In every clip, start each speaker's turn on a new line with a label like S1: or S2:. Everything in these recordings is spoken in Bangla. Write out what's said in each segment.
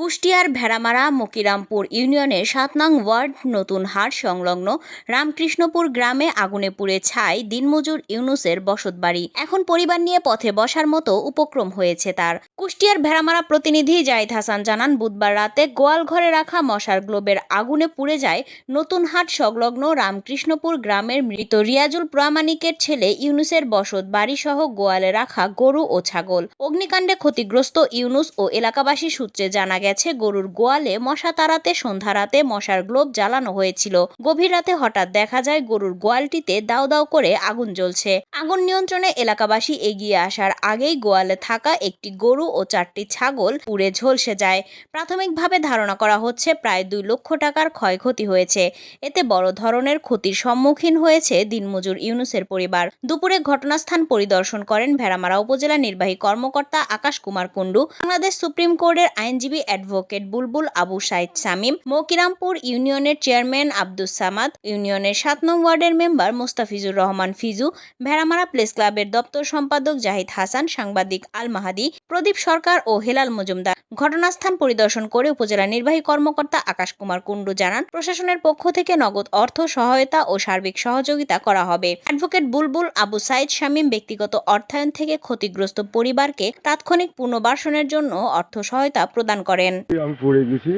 S1: কুষ্টিয়ার ভেড়ামারা মকিরামপুর ইউনিয়নের সাত নং ওয়ার্ড নতুন হাট সংলগ্ন রামকৃষ্ণপুর গ্রামে আগুনে পুড়ে ছাই দিনমজুর ইউনুসের বসতবাড়ি। এখন পরিবার নিয়ে পথে বসার মতো উপক্রম হয়েছে তার। কুষ্টিয়ার ভেড়ামারা প্রতিনিধি জাহিদ হাসান জানান, বুধবার রাতে গোয়াল ঘরে রাখা মশার গ্লোবের আগুনে পুড়ে যায় নতুন হাট সংলগ্ন রামকৃষ্ণপুর গ্রামের মৃত রিয়াজুল প্রামাণিকের ছেলে ইউনুসের বসত বাড়ি সহ গোয়ালে রাখা গরু ও ছাগল। অগ্নিকাণ্ডে ক্ষতিগ্রস্ত ইউনুস ও এলাকাবাসী সূত্রে জানা গেছে গরুর গোয়ালে, মশা তাড়াতে, সন্ধ্যা রাতে মশার গ্লোব জ্বালানো হয়েছিল। গভীর রাতে হঠাৎ দেখা যায় গরুর গোয়ালটিতে দাও দাও করে আগুন জ্বলছে। আগুন নিয়ন্ত্রণে এলাকাবাসী এগিয়ে আসার আগেই গোয়ালে থাকা একটি গরু ও চারটি ছাগল পুড়ে ঝলসে যায়। প্রাথমিকভাবে ধারণা করা হচ্ছে প্রায় দুই লক্ষ টাকার ক্ষয়ক্ষতি হয়েছে। এতে বড় ধরনের ক্ষতির সম্মুখীন হয়েছে দিনমজুর ইউনুসের পরিবার। দুপুরে ঘটনাস্থান পরিদর্শন করেন ভেড়ামারা উপজেলা নির্বাহী কর্মকর্তা আকাশ কুমার কুণ্ডু। বাংলাদেশ সুপ্রিম কোর্টের আইনজীবী অ্যাডভোকেট বুলবুল আবু সাইদ শামীম, মকিরামপুর ইউনিয়নের চেয়ারম্যান আব্দুস সামাদ, ইউনিয়নের সাত নং ওয়ার্ডের মেম্বার মোস্তাফিজুর রহমান ফিজু, ভেড়ামারা প্রেস ক্লাবের দপ্তর সম্পাদক জাহিদ হাসান, সাংবাদিক আল মাহাদি, প্রদীপ সরকার ও হেলাল মজুমদার। ঘটনাস্থান পরিদর্শন করে উপজেলা নির্বাহী কর্মকর্তা আকাশ কুমার কুণ্ডু জানান, প্রশাসনের পক্ষ থেকে নগদ অর্থ, সহায়তা ও সার্বিক সহযোগিতা করা হবে। অ্যাডভোকেট বুলবুল আবু সাইদ শামীম ব্যক্তিগত অর্থায়ন থেকে ক্ষতিগ্রস্ত পরিবারকে তাৎক্ষণিক পুনর্বাসনের জন্য অর্থ সহায়তা প্রদান করেন
S2: আমি পড়ে গেছি।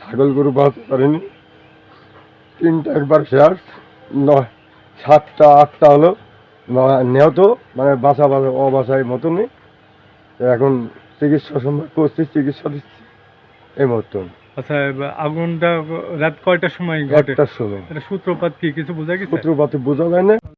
S2: ছাগল গরু বাঁচতে পারিনি। তিনটা একবার শেষ নয় সাতটা আটটা হলো মানে বাসা বাসা অবাসায় মতনই। এখন চিকিৎসা সম্ভব করছি চিকিৎসা দিচ্ছি। এই মতন
S3: আচ্ছা আগুনটা রাত কয়টার সময় ঘটে?
S2: সময়।
S3: সূত্রপাত কি কিছু বোঝা গেছে?
S2: সূত্রপাতি বোঝা যায় না।